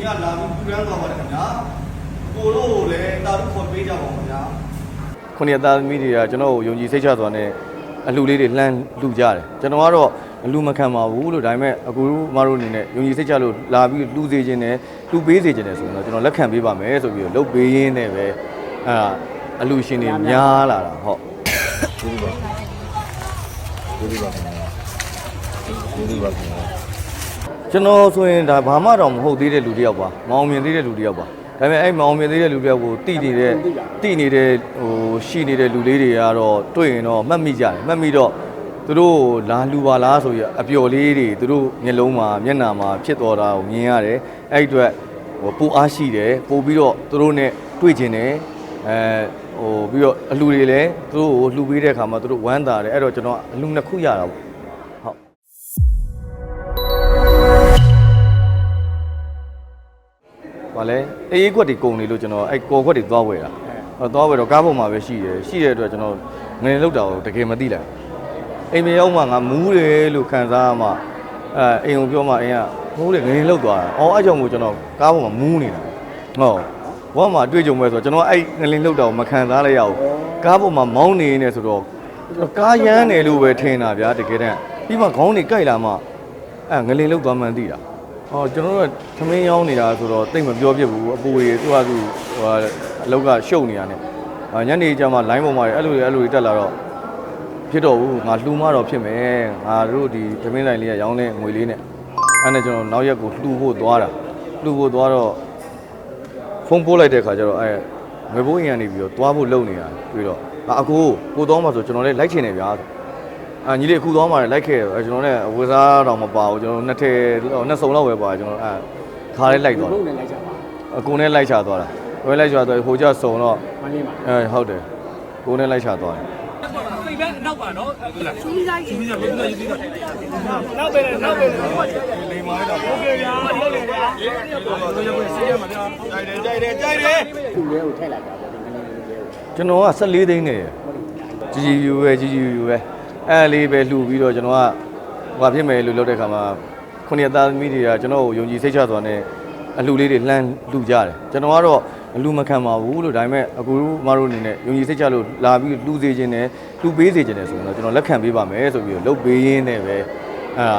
ညလာပြီးပူရမ်းသွားပါတယ်ခင်ဗျာကိုတို့ကိုလည်းတာတို့ခေါ်ပေးကြပါဦးခင်ဗျာခုနှစ်သားသမီးတွေကကျွန်တော်ကိုယုံကြည်စိတ်ချစွာနဲ့အလှူလေးတွေလှမ်းလှူကြတယ်ကျွန်တော်ကတော့အလှူမခံပါဘူးလို့ဒါပေမဲ့အကူတို့မတို့အနေနဲ့ယုံကြည်စိတ်ချလို့လာပြီးလှူစေခြင်းနဲ့လှူပေးစေခြင်းနဲ့ဆိုရင်တော့ကျွန်တော်လက်ခံပေးပါမယ်ဆိုပြီးတော့လုပ်ပေးရင်းနဲ့ပဲအဲဒါအလှူရှင်တွေများလာတာဟုတ်ကျေးဇူးပါကျေးဇူးပါခင်ဗျာကျေးဇူးပါခင်ဗျာ ကျွန်တော်ဆိုရင်ဒါဘာမှတော့မဟုတ်သေးတဲ့လူတစ်ယောက်ပါမအောင်မြင်သေးတဲ့လူတစ်ယောက်ပါဒါပေမဲ့အဲ့မအောင်မြင်သေးတဲ့လူတစ်ယောက်ကိုတိနေတဲ့တိနေတဲ့ဟိုရှိနေတဲ့လူလေးတွေကတော့တွေ့ရင်တော့မှတ်မိကြတယ်မှတ်မိတော့သူတို့လာလူပါလားဆိုရအပျော်လေးတွေသူတို့မျက်လုံးမှာမျက်နှာမှာဖြစ်တော်တာကိုမြင်ရတယ်အဲ့ဒီအတွက်ဟိုပူအားရှိတယ်ပို့ပြီးတော့သူတို့ ਨੇ တွေ့ကျင်တယ်အဲဟိုပြီးတော့အလူတွေလည်းသူတို့ကိုလှူပေးတဲ့အခါမှာသူတို့ဝမ်းသာတယ်အဲ့တော့ကျွန်တော်အလူနှစ်ခုရတာပေါ့ ဗာလဲအေးခွက်တွေကုန်နေလို့ကျွန်တော်အဲ့ကော်ခွက်တွေသွားဝယ်တာ။အဲသွားဝယ်တော့ကားပေါ်မှာပဲရှိတယ်။ရှိတဲ့အတွက်ကျွန်တော်ငွေလောက်တာကိုတကယ်မသိလိုက်ဘူး။အိမ်မရောက်မှငါမူးတယ်လို့ခံစားရမှအဲအိမ်ကိုပြောမှအိမ်ကမူးတယ်ငွေလောက်သွားတာ။အော်အဲ့ကြောင့်မို့ကျွန်တော်ကားပေါ်မှာမူးနေတာ။ဟုတ်။ဘောမှာတွေ့ကြုံမဲ့ဆိုတော့ကျွန်တော်အဲ့ငလင်းလောက်တာကိုမခံစားလိုက်ရဘူး။ကားပေါ်မှာမောင်းနေနေဆိုတော့ကားရမ်းတယ်လို့ပဲထင်တာဗျာတကယ်တမ်းပြီးမှခေါင်းတွေကြိုက်လာမှအဲငလင်းလောက်သွားမှန်းသိတာ။ ဟောကျွန်တော်တို့ကသမင်းရောင်းနေတာဆိုတော့တိတ်မပြောပြဘူးအပူတွေသူ့ဟာသူဟိုအလောက်ကရှုပ်နေတာ ਨੇ အာညနေကျမှ line ပေါ်မှာအဲ့လိုတွေအဲ့လိုတွေတက်လာတော့ဖြစ်တော့ဘူးငါလှူမတော့ဖြစ်မယ်ငါတို့ဒီသမင်းဆိုင်လေးကရောင်းတဲ့ငွေလေးနဲ့အဲ့နဲ့ကျွန်တော်နောက်ရက်ကိုလှူဖို့သွားတာလှူဖို့သွားတော့ဖုန်းပို့လိုက်တဲ့ခါကျတော့အဲငွေဘိုးအိမ်ကနေပြီးတော့သွားဖို့လုပ်နေတာပြီးတော့အာအကိုကိုသွားမှာဆိုကျွန်တော်လည်းလိုက်ချင်တယ်ဗျာ အာညီလေးအခုသွားမှလည်းလိုက်ခဲ့တယ်ကျွန်တော်လည်းဝေစားတော့မပါဘူးကျွန်တော်နှစ်ထည်နှစ်စုံလောက်ပဲပါကျွန်တော်အဲခါလေးလိုက်သွားလုံးနဲ့လိုက်ကြပါအကိုနဲ့လိုက်ချသွားတာဝဲလိုက်ချသွားဟိုကျစုံတော့မလေးပါအဲဟုတ်တယ်ကိုနဲ့လိုက်ချသွားတယ်ဖိတ်ပဲနောက်ပါနော်ဟုတ်လားချူပြီးသားချူပြီးသားဘယ်လိုလဲယူပြီးသားနောက်ပဲနောက်ပဲလိမ္မာတော့ဟုတ်ကဲ့ဗျာဟုတ်တယ်ဗျာရေရေဆေးရမှာဗျာကြိုက်တယ်ကြိုက်တယ်ကြိုက်တယ်သူ့ရဲကိုထည့်လိုက်တာပေါ့ဒီကနေ့လေးရဲကိုကျွန်တော်က14သိန်းနဲ့ကြီးကြီးယူပဲကြီးကြီးယူပဲ အဲလေးပဲလှူပြီးတော့ကျွန်တော်ကဟိုဖြစ်မယ်လို့လုပ်တဲ့ခါမှာခုနှစ်သားသမီးတွေကကျွန်တော်ကိုယုံကြည်စိတ်ချစွာနဲ့အလှူလေးတွေလှမ်းလှူကြတယ်ကျွန်တော်ကတော့အလှူမခံပါဘူးလို့ဒါပေမဲ့အကူတို့မတို့အနေနဲ့ယုံကြည်စိတ်ချလို့လာပြီးလှူစေခြင်းနဲ့လှူပေးစေခြင်းနဲ့ဆိုရင်တော့ကျွန်တော်လက်ခံပေးပါမယ်ဆိုပြီးတော့လုပ်ပေးရင်းနဲ့ပဲအဲဒါ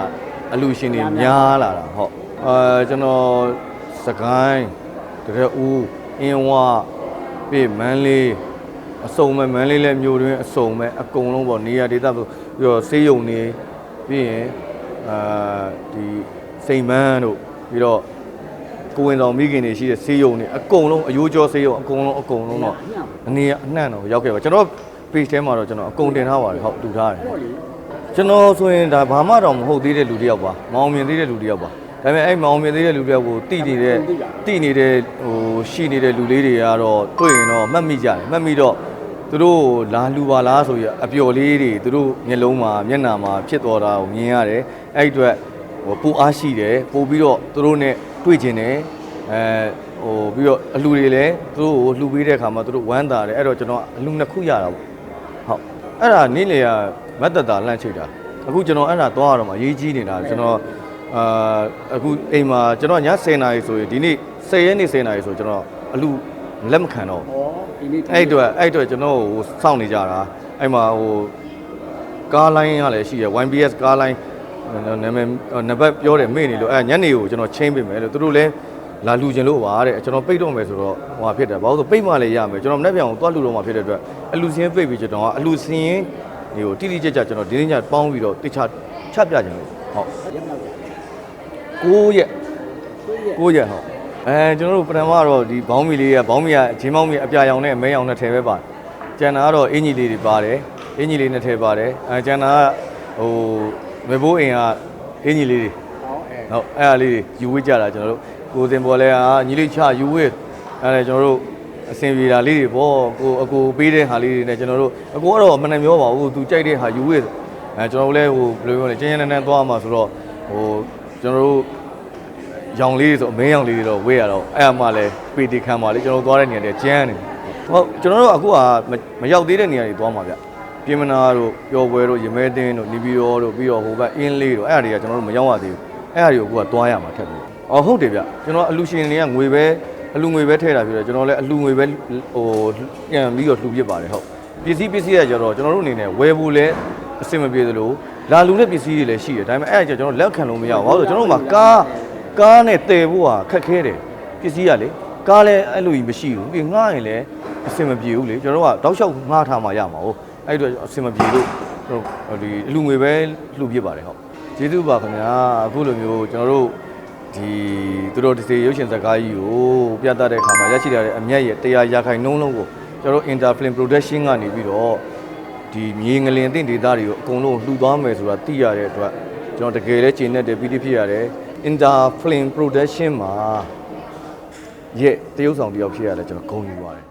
အလှူရှင်တွေများလာတာဟုတ်အဲကျွန်တော်စကိုင်းတရဦးအင်းဝပြေမန်းလေး အစုံမဲ့မန်းလေးလဲမြို့တွင်အစုံမဲ့အကုန်လုံးပေါ့နေရာဒေသဆိုပြီးတော့ဆေးရုံနေပြီးရင်အာဒီစိန်မန်းတို့ပြီးတော့ကိုဝင်ဆောင်မိခင်တွေရှိတဲ့ဆေးရုံတွေအကုန်လုံးအယိုးကျော်ဆေးရုံအကုန်လုံးအကုန်လုံးတော့အနေရအနှံ့တော့ရောက်ခဲ့ပါကျွန်တော် page ထဲမှာတော့ကျွန်တော်အကုန်တင်ထားပါတယ်ဟုတ်တူထားတယ်ကျွန်တော်ဆိုရင်ဒါဘာမှတော့မဟုတ်သေးတဲ့လူတစ်ယောက်ပါမအောင်မြင်သေးတဲ့လူတစ်ယောက်ပါဒါပေမဲ့အဲ့မအောင်မြင်သေးတဲ့လူတစ်ယောက်ကိုတိနေတဲ့တိနေတဲ့ဟိုရှိနေတဲ့လူလေးတွေကတော့တွေ့ရင်တော့မှတ်မိကြတယ်မှတ်မိတော့ သူတို့လာလူပါလားဆိုရအပျော်လေးတွေသူတို့မျက်လုံးမှာမျက်နှာမှာဖြစ်တော်တာကိုမြင်ရတယ်အဲ့ဒီအတွက်ဟိုပူအားရှိတယ်ပို့ပြီးတော့သူတို့ ਨੇ တွေ့ကျင်တယ်အဲဟိုပြီးတော့အလူတွေလည်းသူတို့ကိုလှူပေးတဲ့အခါမှာသူတို့ဝမ်းသာတယ်အဲ့တော့ကျွန်တော်အလူနှစ်ခုရတာပေါ့ဟုတ်အဲ့ဒါနေ့လေကမတ်တတာလန့်ချိတ်တာအခုကျွန်တော်အဲ့ဒါသွားရတော့မှရေးကြီးနေတာကျွန်တော်အာအခုအိမ်မှာကျွန်တော်ည10နာရီဆိုရင်ဒီနေ့10ရက်နေ့10နာရီဆိုကျွန်တော်အလူလက်မခံတော့ဘူးဩ ဒီနေ့အဲ့အတွက်အဲ့အတွက်ကျွန်တော်ဟိုစောင့်နေကြတာအဲ့မှာဟိုကားလိုင်းကလည်းရှိရ YBS ကားလိုင်းနာမည်နံပါတ်ပြောတယ်မေ့နေလို့အဲ့ညနေကိုကျွန်တော်ချင်းပေးမယ်လို့သူတို့လည်းလာလူကျင်လို့ပါတဲ့ကျွန်တော်ပိတ်တော့မယ်ဆိုတော့ဟိုဟာဖြစ်တယ်ဘာလို့ဆိုပိတ်မှလည်းရမယ်ကျွန်တော်မနေ့ပြန်ကိုသွားလူတော့မှဖြစ်တဲ့အတွက်အလူစင်းပိတ်ပြီးကျွန်တော်ကအလူစင်းဒီကိုတိတိကျကျကျွန်တော်ဒီနေ့ညပေါင်းပြီးတော့တိချချပြခြင်းလို့ဟုတ်ရက်လောက်ကြတယ်9ရက်ကိုယ့်ရဲ့9ရက်ဟုတ် အဲကျွန်တော်တို့ပထမတော့ဒီဘောင်းမီလေးကဘောင်းမီကဂျင်းဘောင်းမီအပြာရောင်နဲ့အမဲရောင်နဲ့ထည့်ပဲပါတယ်ကျန်တာကတော့အင်ကြီးလေးတွေပါတယ်အင်ကြီးလေးနဲ့ထည့်ပါတယ်အဲကျန်တာကဟိုမေဘိုးအိမ်ကအင်ကြီးလေးတွေဟောအဲဟုတ်အဲ့ဒါလေးတွေယူဝေးကြတာကျွန်တော်တို့ကိုယ်စင်ပေါ်လဲဟာညီလေးချယူဝေးအဲ့ဒါကျွန်တော်တို့အစင်ပြေတာလေးတွေပေါ့ကိုအကိုပေးတဲ့ဟာလေးတွေနဲ့ကျွန်တော်တို့အကိုကတော့မနှံမျောပါဘူးသူကြိုက်တဲ့ဟာယူဝေးအဲကျွန်တော်တို့လည်းဟိုဘယ်လိုပြောလဲကျင်းကျင်းနန်းနန်းသွားမှာဆိုတော့ဟိုကျွန်တော်တို့ ရောင်လေးတွေဆိုအမင်းရောင်လေးတွေတော့ဝေးရတော့အဲ့အမှလည်းပေတီခံပါလေကျွန်တော်တို့သွားတဲ့နေရာတွေကျန်းနေဟုတ်ကျွန်တော်တို့အခုကမမရောက်သေးတဲ့နေရာတွေသွားမှာဗျပြင်မနာတို့ပျော်ပွဲတို့ရမဲတင်းတို့နေပြည်တော်တို့ပြီးတော့ဟိုဘက်အင်းလေးတို့အဲ့အရာတွေကကျွန်တော်တို့မရောက်ရသေးဘူးအဲ့အရာတွေကိုအခုကသွားရမှာထက်ပြီးအော်ဟုတ်တယ်ဗျကျွန်တော်အလူရှင်တွေကငွေပဲအလူငွေပဲထည့်တာဖြစ်တော့ကျွန်တော်လည်းအလူငွေပဲဟိုပြန်ပြီးတော့လှူပစ်ပါတယ်ဟုတ်ပစ္စည်းပစ္စည်းကကြတော့ကျွန်တော်တို့အနေနဲ့ဝယ်ဖို့လည်းအဆင်မပြေသလိုလာလူတဲ့ပစ္စည်းတွေလည်းရှိတယ်ဒါပေမဲ့အဲ့ဒါကြကျွန်တော်လက်ခံလို့မရဘူးဘာလို့လဲဆိုတော့ကျွန်တော်တို့မှာကား ကားနဲ့တည်ဖို့ဟာခက်ခဲတယ်ပစ္စည်းကလေကားလည်းအဲ့လိုကြီးမရှိဘူးပြီးငှားရင်လည်းအဆင်မပြေဘူးလေကျွန်တော်တို့ကတောက်လျှောက်ငှားထားမှရမှာဟုတ်အဲ့ဒီတော့အဆင်မပြေလို့ကျွန်တော်ဒီအလူငွေပဲလှူပစ်ပါတယ်ဟုတ်ကျေးဇူးပါခင်ဗျာအခုလိုမျိုးကျွန်တော်တို့ဒီသူတို့ဒီစေရုပ်ရှင်ဇာတ်ကားကြီးကိုပြသတဲ့အခါမှာရရှိလာတဲ့အမျက်ရဲ့တရားရာခိုင်နှုန်းလုံးကိုကျွန်တော်တို့ Interfilm Production ကနေပြီးတော့ဒီမြေငလင်အသင့်ဒေသတွေကိုအကုန်လုံးလှူသွားမယ်ဆိုတာသိရတဲ့အတွက်ကျွန်တော်တကယ်လဲကျင်းတဲ့ပီတိဖြစ်ရတယ် Interfilm Production မှာရဲ့တရုပ်ဆောင်တစ်ယောက်ဖြစ်ရတယ်ကျွန်တော်ဂုဏ်ယူပါတယ်